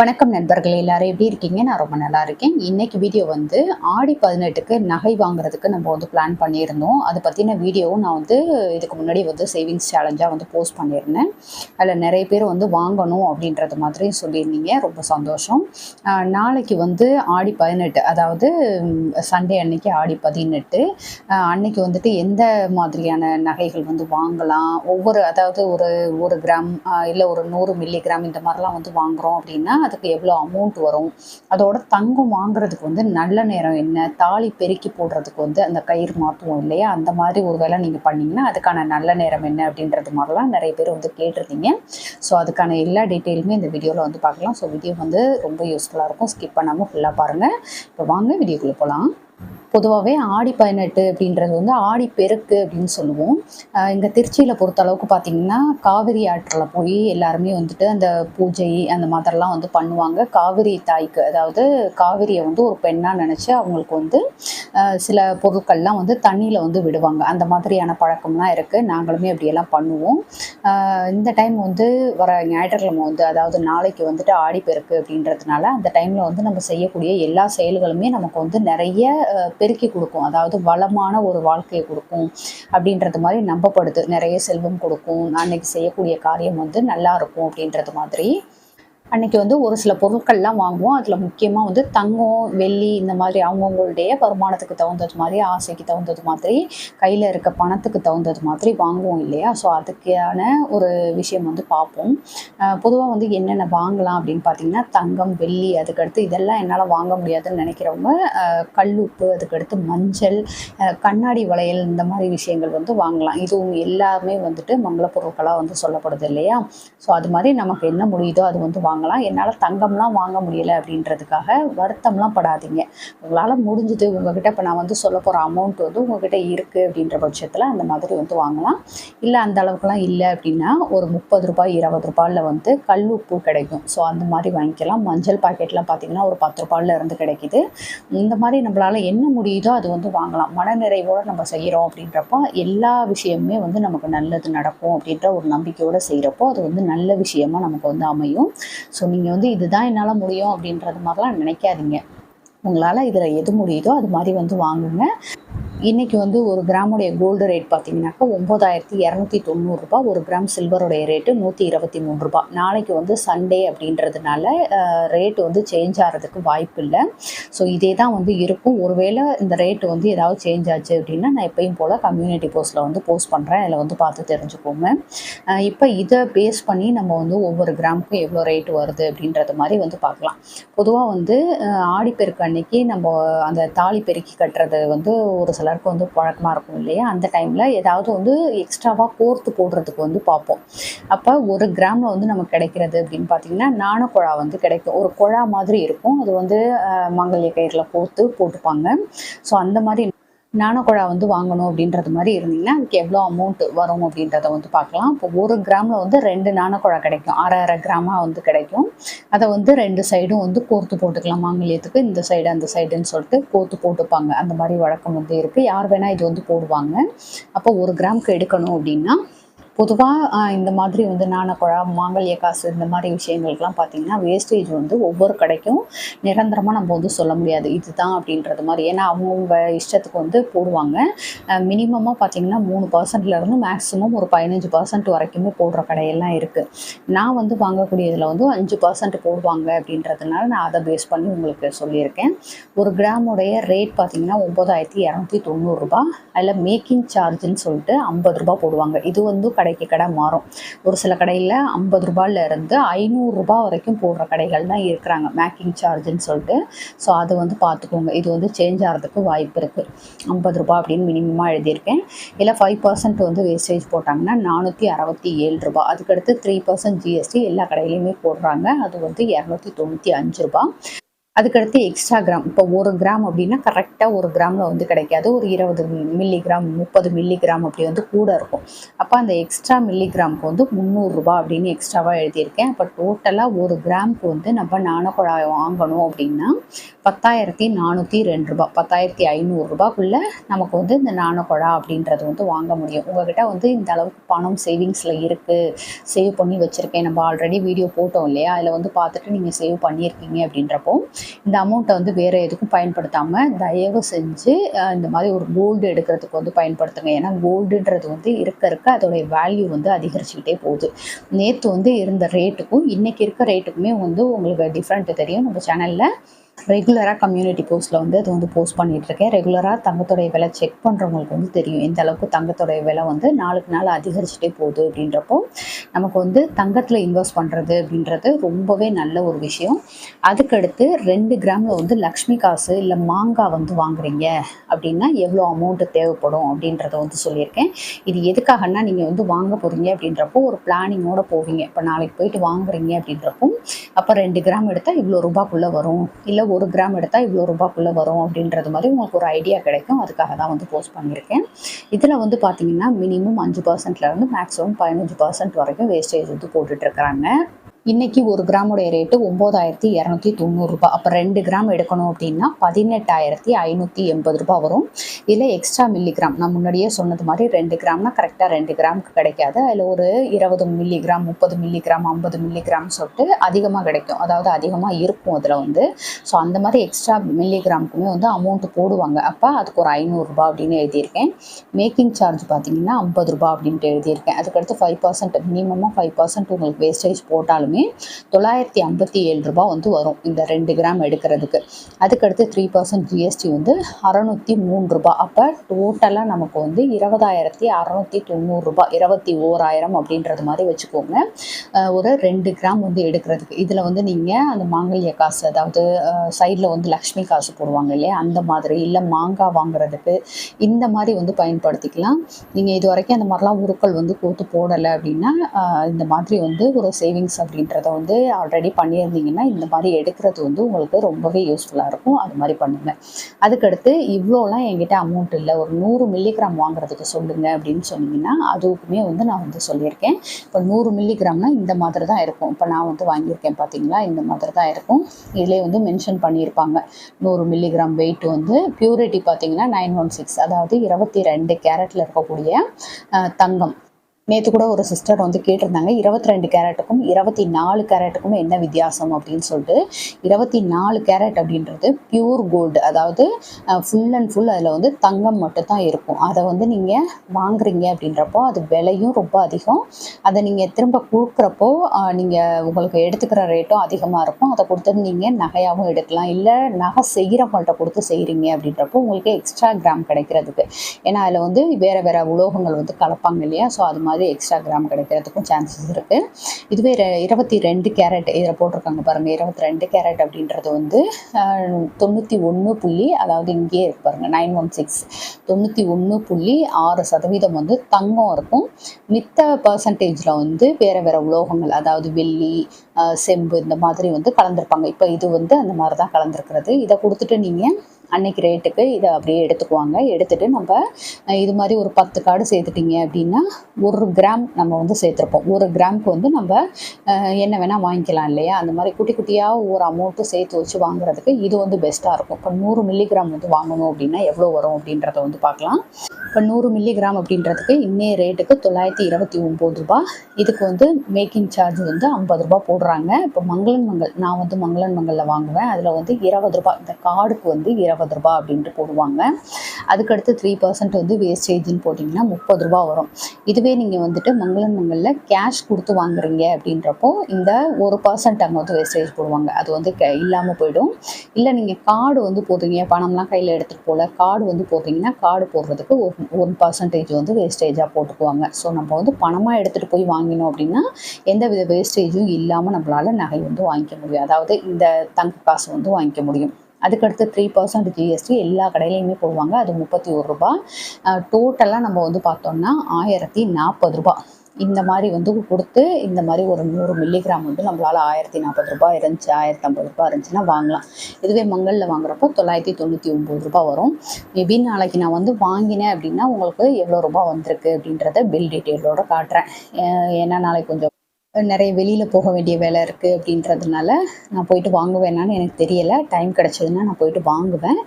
வணக்கம் நண்பர்கள் எல்லாரும். எப்படி இருக்கீங்க? நான் ரொம்ப நல்லா இருக்கேன். இன்னைக்கு வீடியோ வந்து ஆடி பதினெட்டுக்கு நகை வாங்குறதுக்கு நம்ம வந்து பிளான் பண்ணியிருந்தோம். அதை பற்றின வீடியோவும் நான் வந்து இதுக்கு முன்னாடி வந்து சேவிங்ஸ் சேலஞ்சாக வந்து போஸ்ட் பண்ணியிருந்தேன். அதில் நிறைய பேர் வந்து வாங்கணும் அப்படின்றது மாதிரி சொல்லியிருந்தீங்க. ரொம்ப சந்தோஷம். நாளைக்கு வந்து ஆடி பதினெட்டு அதாவது சண்டே அன்னைக்கு ஆடி பதினெட்டு. அன்னைக்கு வந்துட்டு எந்த மாதிரியான நகைகள் வந்து வாங்கலாம்? ஒவ்வொரு அதாவது ஒரு ஒரு கிராம் இல்லை ஒரு நூறு மில்லி கிராம் இந்த மாதிரிலாம் வந்து வாங்குறோம் அப்படின்னா அதுக்கு எவ்வளோ அமௌண்ட் வரும்? அதோட தங்கம் வாங்குறதுக்கு வந்து நல்ல நேரம் என்ன? தாலி பெருக்கி போடுறதுக்கு வந்து அந்த கயிறு மாற்றுவோம் இல்லையா? அந்த மாதிரி ஒரு வேலை நீங்கள் பண்ணீங்கன்னா அதுக்கான நல்ல நேரம் என்ன அப்படின்றது மாதிரிலாம் நிறைய பேர் வந்து கேட்டிருந்தீங்க. ஸோ அதுக்கான எல்லா டீட்டெயிலுமே இந்த வீடியோவில் வந்து பார்க்கலாம். ஸோ வீடியோ வந்து ரொம்ப யூஸ்ஃபுல்லாக இருக்கும். ஸ்கிப் பண்ணாமல் ஃபுல்லாக பாருங்கள் இப்போ வாங்க வீடியோக்குள்ளே போகலாம் பொதுவாகவே ஆடி பதினெட்டு அப்படின்றது வந்து ஆடி பெருக்கு அப்படின்னு சொல்லுவோம். இங்கே திருச்சியில் பொறுத்த அளவுக்கு பார்த்தீங்கன்னா காவிரி ஆற்றில் போய் எல்லாருமே வந்துட்டு அந்த பூஜை அந்த மாதிரிலாம் வந்து பண்ணுவாங்க. காவிரி தாய்க்கு அதாவது காவிரியை வந்து ஒரு பெண்ணாக நினச்சி அவங்களுக்கு வந்து சில பொருட்கள்லாம் வந்து தண்ணியில் வந்து விடுவாங்க. அந்த மாதிரியான பழக்கம்லாம் இருக்குது நாங்களுமே அப்படியெல்லாம் பண்ணுவோம். இந்த டைம் வந்து வர ஞாயிற்றுக்கிழமை வந்து அதாவது நாளைக்கு வந்துட்டு ஆடி பெருக்கு அப்படின்றதுனால அந்த டைமில் வந்து நம்ம செய்யக்கூடிய எல்லா செயல்களுமே நமக்கு வந்து நிறைய பெருக்கி கொடுக்கும். அதாவது வளமான ஒரு வாழ்க்கையை கொடுக்கும் அப்படின்றது மாதிரி நம்பப்படுது. நிறைய செல்வம் கொடுக்கும். அன்னைக்கு செய்யக்கூடிய காரியம் வந்து நல்லா இருக்கும் அப்படின்றது மாதிரி அன்னைக்கு வந்து ஒரு சில பொருட்கள்லாம் வாங்குவோம். அதில் முக்கியமாக வந்து தங்கம் வெள்ளி இந்த மாதிரி அவங்கவுங்களுடைய வருமானத்துக்கு தகுந்தது மாதிரி ஆசைக்கு தகுந்தது மாதிரி கையில் இருக்க பணத்துக்கு தகுந்தது மாதிரி வாங்குவோம் இல்லையா? ஸோ அதுக்கான ஒரு விஷயம் வந்து பார்ப்போம். பொதுவாக வந்து என்னென்ன வாங்கலாம் அப்படின்னு பார்த்தீங்கன்னா தங்கம் வெள்ளி அதுக்கடுத்து இதெல்லாம் என்னால் வாங்க முடியாதுன்னு நினைக்கிறவங்க கல்லுப்பு அதுக்கடுத்து மஞ்சள் கண்ணாடி வளையல் இந்த மாதிரி விஷயங்கள் வந்து வாங்கலாம். இதுவும் எல்லாமே வந்துட்டு மங்கள பொருட்களாக வந்து சொல்லப்படுது இல்லையா? ஸோ அது மாதிரி நமக்கு என்ன முடியுதோ அது வந்து வாங்கலாம். என்னால் தங்கம்லாம் வாங்க முடியலை அப்படின்றதுக்காக வருத்தம்லாம் படாதீங்க. உங்களால் முடிஞ்சது உங்ககிட்ட இப்போ நான் வந்து சொல்ல போகிற அமௌண்ட் வந்து உங்ககிட்ட இருக்குது அப்படின்ற பட்சத்தில் அந்த மாதிரி வந்து வாங்கலாம். இல்லை அந்த அளவுக்குலாம் இல்லை அப்படின்னா ஒரு முப்பது ரூபாய் இருபது ரூபாயில் வந்து கல் உப்பு கிடைக்கும். ஸோ அந்த மாதிரி வாங்கிக்கலாம். மஞ்சள் பாக்கெட்லாம் பார்த்தீங்கன்னா ஒரு பத்து ரூபாயில இருந்து கிடைக்குது. இந்த மாதிரி நம்மளால் என்ன முடியுதோ அது வந்து வாங்கலாம். மனநிறைவோடு நம்ம செய்கிறோம் அப்படின்றப்போ எல்லா விஷயமுமே வந்து நமக்கு நல்லது நடக்கும் அப்படின்ற ஒரு நம்பிக்கையோடு செய்கிறப்போ அது வந்து நல்ல விஷயமா நமக்கு வந்து அமையும். ஸோ நீங்கள் வந்து இதுதான் என்னால் முடியும் அப்படின்றது மாதிரிலாம் நினைக்காதீங்க. உங்களால் இதில் எது முடியுதோ அது மாதிரி வந்து வாங்குங்க. இன்றைக்கி வந்து ஒரு கிராமுடைய கோல்டு ரேட் பார்த்தீங்கன்னாக்கா ஒம்பதாயிரத்தி இரநூத்தி தொண்ணூறுரூபா ஒரு கிராம் சில்வருடைய ரேட்டு நூற்றி இருபத்தி மூணு ரூபா நாளைக்கு வந்து சண்டே அப்படின்றதுனால ரேட்டு வந்து சேஞ்ச் ஆகிறதுக்கு வாய்ப்பு இல்லை. ஸோ இதே தான் வந்து இருக்கும். ஒருவேளை இந்த ரேட்டு வந்து ஏதாவது சேஞ்ச் ஆச்சு அப்படின்னா நான் எப்பயும் போல் கம்யூனிட்டி போஸ்ட்டில் வந்து போஸ்ட் பண்ணுறேன் அதில் வந்து பார்த்து தெரிஞ்சுக்கோங்க. இப்போ இதை பேஸ் பண்ணி நம்ம வந்து ஒவ்வொரு கிராமுக்கும் எவ்வளோ ரேட் வருது அப்படின்றது மாதிரி வந்து பார்க்கலாம். பொதுவாக வந்து ஆடிப்பெருக்கு அன்னைக்கு நம்ம அந்த தாலி பெருக்கி கட்டுறது வந்து ஒரு சில எல்லாருக்கும் வந்து பழக்கமாக இருக்கும் இல்லையா? அந்த டைமில் ஏதாவது வந்து எக்ஸ்ட்ராவாக கோர்த்து போடுறதுக்கு வந்து பார்ப்போம். அப்போ ஒரு கிராமில் வந்து நமக்கு கிடைக்கிறது அப்படின்னு பார்த்தீங்கன்னா நாணக்குழா வந்து கிடைக்கும். ஒரு குழா மாதிரி இருக்கும். அது வந்து அஹ், மாங்கல்ய கயிறில் கோர்த்து போட்டுப்பாங்க. ஸோ அந்த மாதிரி நாணக்குழா வந்து வாங்கணும் அப்படின்றது மாதிரி இருந்தீங்கன்னா அதுக்கு எவ்வளோ அமௌண்ட் வரும் அப்படின்றத வந்து பார்க்கலாம். இப்போ ஒரு கிராமில் வந்து ரெண்டு நாணக்குழா கிடைக்கும். அரை அரை கிராமாக வந்து கிடைக்கும். அதை வந்து ரெண்டு சைடும் வந்து கோர்த்து போட்டுக்கலாம். மாங்கல்யத்துக்கு இந்த சைடு அந்த சைடுன்னு சொல்லிட்டு கோர்த்து போட்டுப்பாங்க. அந்த மாதிரி வழக்கம் வந்து இருக்குது யார் வேணால் இது வந்து போடுவாங்க. அப்போ ஒரு கிராமுக்கு எடுக்கணும் அப்படின்னா பொதுவாக இந்த மாதிரி வந்து நாணக்குழா மாங்கல்ய காசு இந்த மாதிரி விஷயங்களுக்கெல்லாம் பார்த்தீங்கன்னா வேஸ்டேஜ் வந்து ஒவ்வொரு கடைக்கும் நிரந்தரமாக நம்ம வந்து சொல்ல முடியாது. இதுதான் அப்படின்றது மாதிரி. ஏன்னா அவங்கவுங்க இஷ்டத்துக்கு வந்து போடுவாங்க. மினிமமாக பார்த்தீங்கன்னா மூணு பர்சன்ட்லேருந்து மேக்ஸிமம் ஒரு பதினஞ்சு பர்சன்ட் வரைக்குமே போடுற கடையெல்லாம் இருக்குது நான் வந்து வாங்கக்கூடியதில் வந்து அஞ்சு பர்சன்ட் போடுவாங்க அப்படின்றதுனால நான் அதை பேஸ் பண்ணி உங்களுக்கு சொல்லியிருக்கேன். ஒரு கிராமுடைய ரேட் பார்த்தீங்கன்னா ஒம்பதாயிரத்தி இரநூத்தி தொண்ணூறுரூபா அதில் மேக்கிங் சார்ஜுன்னு சொல்லிட்டு ஐம்பது ரூபா போடுவாங்க. இது வந்து கடைக்கு கடை மாறும். ஒரு சில கடையில் ஐம்பது ரூபாயிலேருந்து ஐநூறுரூபா வரைக்கும் போடுற கடைகள் தான் இருக்கிறாங்க. மேக்கிங் சார்ஜுன்னு சொல்லிட்டு. ஸோ அதை வந்து பார்த்துக்கோங்க. இது வந்து சேஞ்ச் ஆகிறதுக்கு வாய்ப்பு இருக்குது ஐம்பது ரூபா அப்படின்னு மினிமமாக எழுதியிருக்கேன். இல்லை ஃபைவ் பர்சன்ட் வந்து வேஸ்டேஜ் போட்டாங்கன்னா நானூற்றி அறுபத்தி ஏழு ரூபா அதுக்கடுத்து த்ரீ பர்சன்ட் ஜிஎஸ்டி எல்லா கடையிலையுமே போடுறாங்க. அது வந்து இரநூத்தி தொண்ணூற்றி அஞ்சு ரூபா அதுக்கடுத்து எக்ஸ்ட்ரா கிராம் இப்போ ஒரு கிராம் அப்படின்னா கரெக்டாக ஒரு கிராமில் வந்து கிடைக்காது. ஒரு இருபது மில்லி கிராம் முப்பது மில்லி கிராம் அப்படி வந்து கூட இருக்கும். அப்போ அந்த எக்ஸ்ட்ரா மில்லி கிராமுக்கு வந்து முந்நூறுரூபா அப்படின்னு எக்ஸ்ட்ராவாக எழுதியிருக்கேன். அப்போ டோட்டலாக ஒரு கிராமுக்கு வந்து நம்ம நாணக்குழாய் வாங்கணும் அப்படின்னா பத்தாயிரத்தி நானூற்றி ரெண்டு ரூபா பத்தாயிரத்தி ஐநூறுரூபாக்குள்ளே நமக்கு வந்து இந்த நாணக்குழா அப்படின்றது வந்து வாங்க முடியும். உங்ககிட்ட வந்து இந்த அளவுக்கு பணம் சேவிங்ஸில் இருக்குது சேவ் பண்ணி வச்சுருக்கேன். நம்ம ஆல்ரெடி வீடியோ போட்டோம் இல்லையா? அதில் வந்து பார்த்துட்டு நீங்கள் சேவ் பண்ணியிருக்கீங்க அப்படின்றப்போ இந்த அமௌண்ட்டை வந்து வேறு எதுக்கும் பயன்படுத்தாமல் தயவு செஞ்சு இந்த மாதிரி ஒரு கோல்டு எடுக்கிறதுக்கு வந்து பயன்படுத்துங்க. ஏன்னா கோல்டுன்றது வந்து இருக்க இருக்க அதோடைய வேல்யூ வந்து அதிகரிச்சுக்கிட்டே போகுது. நேற்று வந்து இருந்த ரேட்டுக்கும் இன்றைக்கி இருக்க ரேட்டுக்குமே வந்து உங்களுக்கு டிஃப்ரெண்ட் தெரியும். நம்ம சேனலில் ரெகுலராக கம்யூனிட்டி போஸ்ட்டில் வந்து அது வந்து போஸ்ட் பண்ணிட்டு இருக்கேன் ரெகுலராக தங்கத்தோடைய விலை செக் பண்ணுறவங்களுக்கு வந்து தெரியும். எந்த அளவுக்கு தங்கத்தோடைய விலை வந்து நாளுக்கு நாள் அதிகரிச்சுட்டே போகுது அப்படின்றப்போ நமக்கு வந்து தங்கத்தில் இன்வெஸ்ட் பண்ணுறது அப்படின்றது ரொம்பவே நல்ல ஒரு விஷயம். அதுக்கடுத்து ரெண்டு கிராமில் வந்து லக்ஷ்மி காசு இல்லை மாங்காய் வந்து வாங்குறீங்க அப்படின்னா எவ்வளோ அமௌண்ட்டு தேவைப்படும் அப்படின்றத வந்து சொல்லியிருக்கேன். இது எதுக்காகன்னா நீங்கள் வந்து வாங்க போகிறீங்க அப்படின்றப்போ ஒரு பிளானிங்கோட போவீங்க. இப்போ நாளைக்கு போயிட்டு வாங்குறீங்க அப்படின்றப்போ அப்போ ரெண்டு கிராம் எடுத்தால் இவ்வளோ ரூபாய்க்குள்ளே வரும். இல்லை ஒரு கிராம் எடுத்தால் இவ்வளோ ரூபாய்க்குள்ளே வரும் அப்படின்றது மாதிரி உங்களுக்கு ஒரு ஐடியா கிடைக்கும். அதுக்காக தான் வந்து போஸ்ட் பண்ணியிருக்கேன். இதில் வந்து பார்த்தீங்கன்னா மினிமம் அஞ்சு பர்சன்ட்லேருந்து மேக்ஸிமம் பதினஞ்சு பர்சன்ட் வரைக்கும் வேஸ்டேஜ் வந்து போட்டுட்ருக்குறாங்க இன்னைக்கு ஒரு கிராமுடைய ரேட்டு ஒம்பதாயிரத்தி இரநூத்தி தொண்ணூறுரூபா அப்போ ரெண்டு கிராம் எடுக்கணும் அப்படின்னா பதினெட்டாயிரத்தி ஐநூற்றி எண்பது ரூபாய் வரும். இதில் எக்ஸ்ட்ரா மில்லிகிராம் நான் முன்னாடியே சொன்னது மாதிரி ரெண்டு கிராம்னா கரெக்டாக ரெண்டு கிராமுக்கு கிடைக்காது. அதில் ஒரு இருபது மில்லிகிராம் முப்பது மில்லிகிராம் ஐம்பது மில்லிகிராம் சொல்லிட்டு அதிகமாக கிடைக்கும். அதாவது அதிகமாக இருக்கும் அதில் வந்து. ஸோ அந்த மாதிரி எக்ஸ்ட்ரா மில்லிகிராமுக்குமே வந்து அமௌண்ட்டு போடுவாங்க. அப்போ அதுக்கு ஒரு ஐநூறுரூபா அப்படின்னு எழுதியிருக்கேன். மேக்கிங் சார்ஜ் பார்த்தீங்கன்னா ஐம்பது ரூபா அப்படின்ட்டு எழுதியிருக்கேன். அதுக்கடுத்து ஃபைவ் பர்சன்ட் மினிமமாக ஃபைவ் பர்சன்ட் உங்களுக்கு வேஸ்டேஜ் போட்டாலுமே தொள்ளாயிரத்தி ஐம்பத்தி ஏழு ரூபா வந்து வரும் இந்த ரெண்டு கிராம் எடுக்கிறதுக்கு. அதுக்கடுத்து த்ரீ பர்சன்ட் ஜிஎஸ்டி வந்து அறநூற்றி மூணு ரூபா அப்போ டோட்டலாக நமக்கு வந்து இருபதாயிரத்தி அறநூற்றி தொண்ணூறுரூபா இருபத்தி ஓராயிரம் அப்படின்றது மாதிரி வச்சுக்கோங்க. ஒரு ரெண்டு கிராம் வந்து எடுக்கிறதுக்கு. இதில் வந்து நீங்கள் அந்த மாங்கல்ய காசு அதாவது சைடில் வந்து லக்ஷ்மி காசு போடுவாங்க இல்லையா? அந்த மாதிரி இல்லை மாங்காய் வாங்குறதுக்கு இந்த மாதிரி வந்து பயன்படுத்திக்கலாம். நீங்கள் இது வரைக்கும் அந்த மாதிரிலாம் உருக்கள் வந்து கோத்து போடலை அப்படின்னா இந்த மாதிரி வந்து ஒரு சேவிங்ஸ் அப்படின்னு அப்படின்றத வந்து ஆல்ரெடி பண்ணியிருந்தீங்கன்னா இந்த மாதிரி எடுக்கிறது வந்து உங்களுக்கு ரொம்பவே யூஸ்ஃபுல்லாக இருக்கும். அது மாதிரி பண்ணுங்க. அதுக்கடுத்து இவ்வளோலாம் என்கிட்ட அமௌண்ட் இல்லை. ஒரு நூறு மில்லிகிராம் வாங்குறதுக்கு சொல்லுங்க அப்படின்னு சொன்னீங்கன்னா அதுக்குமே வந்து நான் வந்து சொல்லியிருக்கேன். இப்போ நூறு மில்லிகிராம்னா இந்த மாதிரி தான் இருக்கும். இப்போ நான் வந்து வாங்கியிருக்கேன் பார்த்தீங்களா? இந்த மாதிரி தான் இருக்கும். இதிலே வந்து மென்ஷன் பண்ணியிருப்பாங்க. நூறு மில்லிகிராம் வெயிட் வந்து பியூரிட்டி பார்த்தீங்கன்னா நைன் ஒன் சிக்ஸ் அதாவது இருபத்தி ரெண்டு கேரட்டில் இருக்கக்கூடிய தங்கம். நேற்று கூட ஒரு சிஸ்டர் வந்து கேட்டிருந்தாங்க இருபத்தி ரெண்டு கேரட்டுக்கும் இருபத்தி நாலு கேரட்டுக்கும் என்ன வித்தியாசம் அப்படின்னு சொல்லிட்டு. இருபத்தி நாலு கேரட் அப்படின்றது பியூர் கோல்டு அதாவது ஃபுல் அண்ட் ஃபுல் அதில் வந்து தங்கம் மட்டும் தான் இருக்கும். அதை வந்து நீங்கள் வாங்குறீங்க அப்படின்றப்போ அது விலையும் ரொம்ப அதிகம். அதை நீங்கள் திரும்ப கொடுக்குறப்போ நீங்கள் உங்களுக்கு எடுத்துக்கிற ரேட்டும் அதிகமாக இருக்கும். அதை கொடுத்து நீங்கள் நகையாகவும் எடுக்கலாம். இல்லை நகை செய்கிறவங்கள்ட்ட கொடுத்து செய்கிறீங்க அப்படின்றப்போ உங்களுக்கு எக்ஸ்ட்ரா கிராம் கிடைக்கிறதுக்கு. ஏன்னா அதில் வந்து வேறு வேறு உலோகங்கள் வந்து கலப்பாங்க இல்லையா? ஸோ அது மாதிரி எக்ஸ்ட்ரா கிராம் கிடைக்கிறதுக்கும் சான்சஸ் இருக்குது இதுவே இருபத்தி ரெண்டு கேரட் இதில் போட்டிருக்காங்க பாருங்கள் இருபத்தி ரெண்டு கேரட் அப்படின்றது வந்து தொண்ணூற்றி ஒன்று புள்ளி அதாவது இங்கேயே இருக்கு பாருங்கள் நைன் ஒன் சிக்ஸ் தொண்ணூற்றி ஒன்று புள்ளி ஆறு சதவீதம் வந்து தங்கம் இருக்கும். மித்த பர்சன்டேஜில் வந்து வேறு வேறு உலோகங்கள் அதாவது வெள்ளி செம்பு இந்த மாதிரி வந்து கலந்துருப்பாங்க. இப்போ இது வந்து அந்த மாதிரி தான் கலந்துருக்கிறது. இதை கொடுத்துட்டு நீங்கள் அன்னைக்கு ரேட்டுக்கு இதை அப்படியே எடுத்துக்குவாங்க. எடுத்துட்டு நம்ம இது மாதிரி ஒரு பத்து கார்டு சேர்த்துட்டீங்க அப்படின்னா ஒரு கிராம் நம்ம வந்து சேர்த்துருப்போம். ஒரு கிராமுக்கு வந்து நம்ம என்ன வேணால் வாங்கிக்கலாம் இல்லையா? அந்த மாதிரி குட்டி குட்டியாக ஒரு அமௌண்ட்டு சேர்த்து வச்சு வாங்குறதுக்கு இது வந்து பெஸ்ட்டாக இருக்கும். இப்போ நூறு மில்லிகிராம் வந்து வாங்கணும் அப்படின்னா எவ்வளோ வரும் அப்படின்றத வந்து பார்க்கலாம். இப்போ நூறு மில்லிகிராம் அப்படின்றதுக்கு இன்னைய ரேட்டுக்கு தொள்ளாயிரத்தி இருபத்தி ஒம்பது ரூபா இதுக்கு வந்து மேக்கிங் சார்ஜ் வந்து ஐம்பது ரூபா போடுறாங்க. இப்போ மங்களன் மங்கள் நான் வந்து மங்களன் மங்களில் வாங்குவேன். அதில் வந்து இருபது ரூபா இந்த கார்டுக்கு வந்து இருபது ரூபா அப்படின்ட்டு போடுவாங்க. அதுக்கடுத்து த்ரீ பர்சன்ட் வந்து வேஸ்டேஜ்னு போட்டிங்கன்னா முப்பது ரூபா வரும். இதுவே நீங்கள் வந்துட்டு மங்களன் மங்களில் கேஷ் கொடுத்து வாங்குறீங்க அப்படின்றப்போ இந்த ஒரு பர்சன்ட் அங்கே வந்து வேஸ்டேஜ் போடுவாங்க. அது வந்து க இல்லாமல் போயிடும். இல்லை நீங்கள் கார்டு வந்து போடுறீங்க. பணம்லாம் கையில் எடுத்துகிட்டு போகல கார்டு வந்து போடுறீங்கன்னா கார்டு போடுறதுக்கு ஒரு ஒன் பர்சன்டேஜ் வந்து வேஸ்டேஜாக போட்டுக்குவாங்க. ஸோ நம்ம வந்து பணமாக எடுத்துகிட்டு போய் வாங்கினோம் அப்படின்னா எந்த வித வேஸ்டேஜும் இல்லாமல் நம்மளால் நகை வந்து வாங்கிக்க முடியும். அதாவது இந்த தங்க காசு வந்து வாங்கிக்க முடியும். அதுக்கடுத்து த்ரீ பர்சன்ட் ஜிஎஸ்டி எல்லா கடையிலையுமே போடுவாங்க. அது முப்பத்தி ஒரு ரூபா டோட்டலாக நம்ம வந்து பார்த்தோம்னா ஆயிரத்தி நாற்பது ரூபா இந்த மாதிரி வந்து கொடுத்து இந்த மாதிரி ஒரு நூறு மில்லிகிராம் வந்து நம்மளால் ஆயிரத்தி நாற்பது ரூபாய் இருந்துச்சு ஆயிரத்தி ஐம்பது ரூபாய் இருந்துச்சுன்னா வாங்கலாம். இதுவே மங்களில் வாங்குறப்போ தொள்ளாயிரத்தி தொண்ணூற்றி ஒம்பது ரூபாய் வரும். மேபி நாளைக்கு நான் வந்து வாங்கினேன் அப்படின்னா உங்களுக்கு எவ்வளோ ரூபாய் வந்திருக்கு அப்படின்றத பில் டீட்டெயிலோட காட்டுறேன். ஏன்னா நாளைக்கு கொஞ்சம் நிறைய வெளியில் போக வேண்டிய வேலை இருக்குது அப்படின்றதுனால நான் போயிட்டு வாங்குவேனான்னு எனக்கு தெரியலை. டைம் கிடச்சதுன்னா நான் போயிட்டு வாங்குவேன்.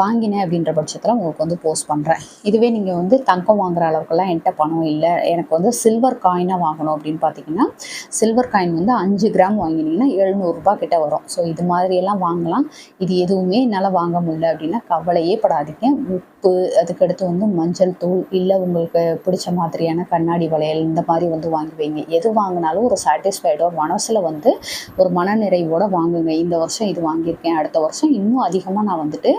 வாங்கினேன் அப்படின்ற பட்சத்தில் உங்களுக்கு வந்து போஸ்ட் பண்ணுறேன் இதுவே நீங்கள் வந்து தங்கம் வாங்குற அளவுக்குலாம் என்கிட்ட பணம் இல்லை. எனக்கு வந்து சில்வர் காயினாக வாங்கணும் அப்படின்னு பார்த்தீங்கன்னா சில்வர் காயின் வந்து அஞ்சு கிராம் வாங்கினீங்கன்னா எழுநூறுபா கிட்ட வரும். ஸோ இது மாதிரியெல்லாம் வாங்கலாம். இது எதுவுமே என்னால் வாங்க முடியல அப்படின்னா கவலையே படாதீங்க. உப்பு அதுக்கடுத்து வந்து மஞ்சள் தூள் இல்லை உங்களுக்கு பிடிச்ச மாதிரியான கண்ணாடி வளையல் இந்த மாதிரி வந்து வாங்கி வைங்க. எது வாங்கினாலும் ஒரு சாட்டிஸ்ஃபைடோ மனசில் வந்து ஒரு மனநிறைவோடு வாங்குங்க. இந்த வருஷம் இது வாங்கியிருக்கேன் அடுத்த வருஷம் இன்னும் அதிகமாக நான் வந்துட்டு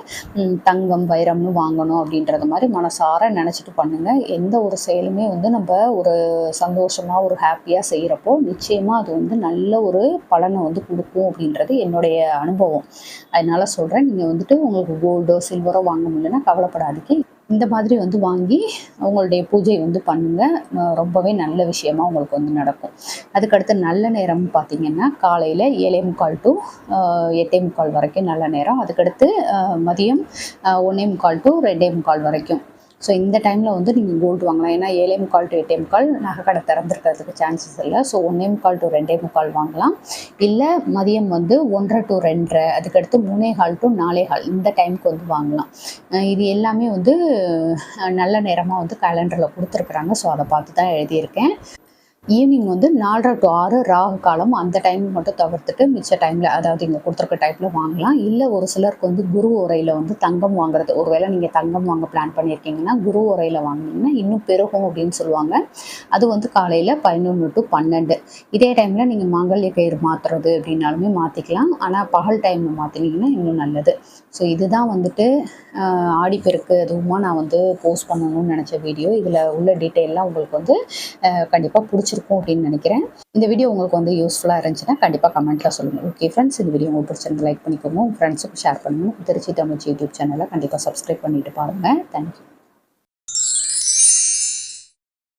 தங்கம் வைரம்னு வாங்கணும் அப்படின்றத மாதிரி மனசார நினச்சிட்டு பண்ணுங்கள் எந்த ஒரு செயலுமே வந்து நம்ம ஒரு சந்தோஷமாக ஒரு ஹாப்பியாக செய்கிறப்போ நிச்சயமாக அது வந்து நல்ல ஒரு பலனை வந்து கொடுக்கும் அப்படின்றது என்னுடைய அனுபவம். அதனால் சொல்கிறேன் நீங்கள் வந்துட்டு உங்களுக்கு கோல்டோ சில்வரோ வாங்க முடியலன்னா கவலைப்படாதீங்க. இந்த மாதிரி வந்து வாங்கி அவங்களுடைய பூஜை வந்து பண்ணுங்கள் ரொம்பவே நல்ல விஷயமா உங்களுக்கு வந்து நடக்கும். அதுக்கடுத்து நல்ல நேரம் பார்த்தீங்கன்னா காலையில் ஏழே முக்கால் டு எட்டே முக்கால் வரைக்கும் நல்ல நேரம். அதுக்கடுத்து மதியம் ஒன்றே முக்கால் டு ரெண்டே முக்கால் வரைக்கும். ஸோ இந்த டைமில் வந்து நீங்கள் கோல்டு வாங்கலாம். ஏன்னா ஏழே முக்கால் டு எட்டே முக்கால் நகைக்கடை திறந்துருக்கிறதுக்கு சான்சஸ் இல்லை. ஸோ ஒன்றே முக்கால் டு ரெண்டே முக்கால் வாங்கலாம். இல்லை மதியம் வந்து ஒன்றரை டு ரெண்டரை அதுக்கடுத்து மூணே கால் டு நாலே கால் இந்த டைமுக்கு வந்து வாங்கலாம். இது எல்லாமே வந்து நல்ல நேரமாக வந்து கேலண்டரில் கொடுத்துருக்குறாங்க. ஸோ அதை பார்த்து தான் எழுதியிருக்கேன். ஈவினிங் வந்து நாலரை டு ஆறு ராகு காலம் அந்த டைம் மட்டும் தவிர்த்துட்டு மிச்ச டைமில் அதாவது இங்கே கொடுத்துருக்க டைமில் வாங்கலாம். இல்லை ஒரு சிலருக்கு வந்து குரு உரையில் வந்து தங்கம் வாங்குறது. ஒருவேளை நீங்கள் தங்கம் வாங்க பிளான் பண்ணியிருக்கீங்கன்னா குரு உரையில் வாங்கினீங்கன்னா இன்னும் பெருகும் அப்படின்னு சொல்லுவாங்க. அது வந்து காலையில் பதினொன்று டு பன்னெண்டு. இதே டைமில் நீங்கள் மாங்கல்ய கயிறு மாற்றுறது அப்படின்னாலுமே மாற்றிக்கலாம் ஆனால் பகல் டைமில் மாற்றினீங்கன்னா இன்னும் நல்லது. ஸோ இதுதான் வந்துட்டு ஆடிப்பெருக்கு அதுவுமா நான் வந்து போஸ்ட் பண்ணணும்னு நினச்ச வீடியோ இதில் உள்ள டீட்டெயிலாம் உங்களுக்கு வந்து கண்டிப்பாக பிடிச்சி பிடிச்சிருக்கும் அப்படின்னு நினைக்கிறேன். இந்த வீடியோ உங்களுக்கு வந்து யூஸ்ஃபுல்லாக இருந்துச்சுன்னா கண்டிப்பாக கமெண்ட்டில் சொல்லுங்கள் ஓகே ஃப்ரெண்ட்ஸ் இந்த வீடியோ உங்களுக்கு பிடிச்சிருந்து லைக் பண்ணிக்கோங்க. உங்கள் ஃப்ரெண்ட்ஸுக்கு ஷேர் பண்ணுங்கள் திருச்சி தமிழ் யூடியூப் சேனலை கண்டிப்பாக சப்ஸ்கிரைப் பண்ணிட்டு பாருங்கள் தேங்க்யூ